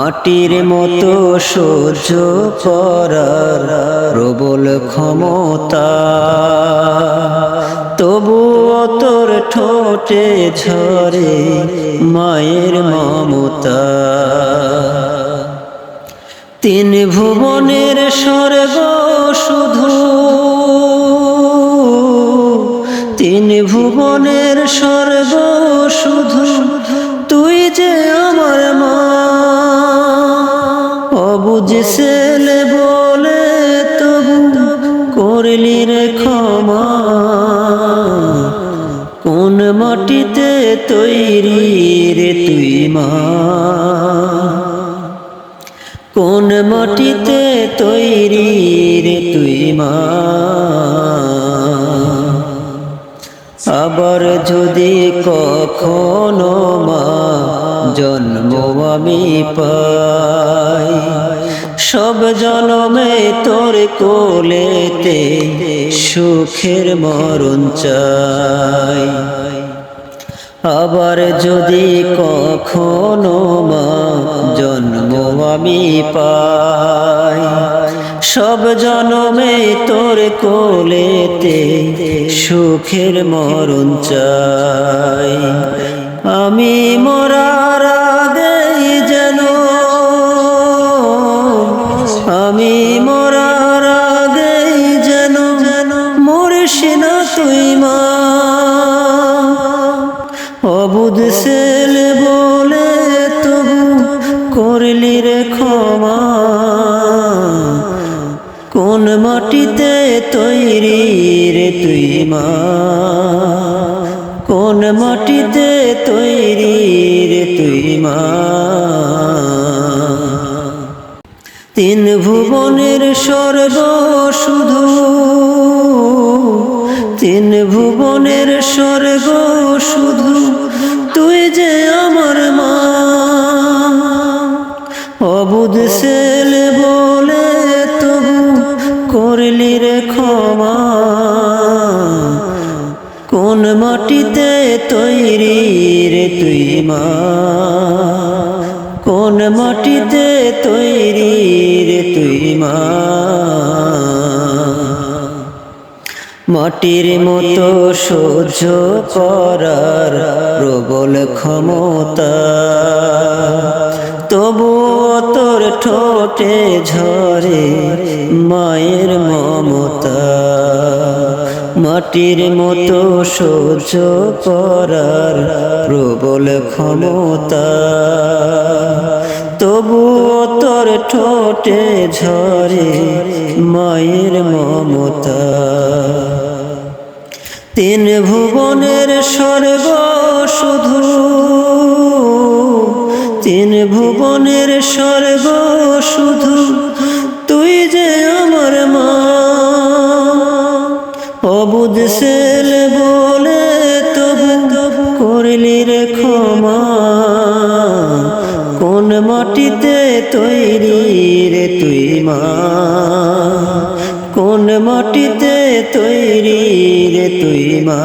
মাটির মতো সহ্য করার প্রবল ক্ষমতা। তবু তোর ঠোঁটে ঝরে মায়ের মমতা। তিন ভুবনের স্বর্গ শুধু। তিন ভুবনের স্বর্গ শুধু। তুই যে অবুঝ ছেলে বলে তবু করলি রে ক্ষমা। কোন মাটিতে তৈরি রে তুই মা? কোন মাটিতে তৈরি রে তুই মা? আবার যদি কখনো মা, জন্ম আমি পাই। সব জনমে তোর কোলেতে সুখের মরণ চাই। আবার যদি কখনো মা জন্ম আমি পাই, সব জনমে তোর কোলেতে সুখের মরণ চাই। আমি মরার মা অবুধ সেল বলে তবু করলি রে ক্ষমা। কোন মাটিতে তৈরি রে তুই মা? কোন মাটিতে তৈরি রে তুই মা? তিন ভুবনের স্বর্গ শুধু তিন ভুবনের স্বর্গ, শুধু তুই যে আমার মা। অবুধ সেল বলে তবু করলি রে ক্ষমা। কোন মাটিতে তৈরি রে তুই মা? কোন মাটিতে তৈরি রে তুই মা? মাটির মতো সহ্য করার প্রবল ক্ষমতা। তবু তোর ঠোঁটে ঝরে মায়ের মমতা। মাটির মতো সহ্য করার প্রবল ক্ষমতা। তবু তোর ঠোঁটে ঝরে মায়ের মমতা। তিন ভুবনের স্বর্গ শুধু। তিন ভুবনের স্বর্গ শুধু। তুই যে আমার মা। অবুধ সেল বলে তবু করলি রে ক্ষমা। কোন মাটিতে তৈরি রে তুই মা? কোন মাটিতে তৈরি রে তুই মা।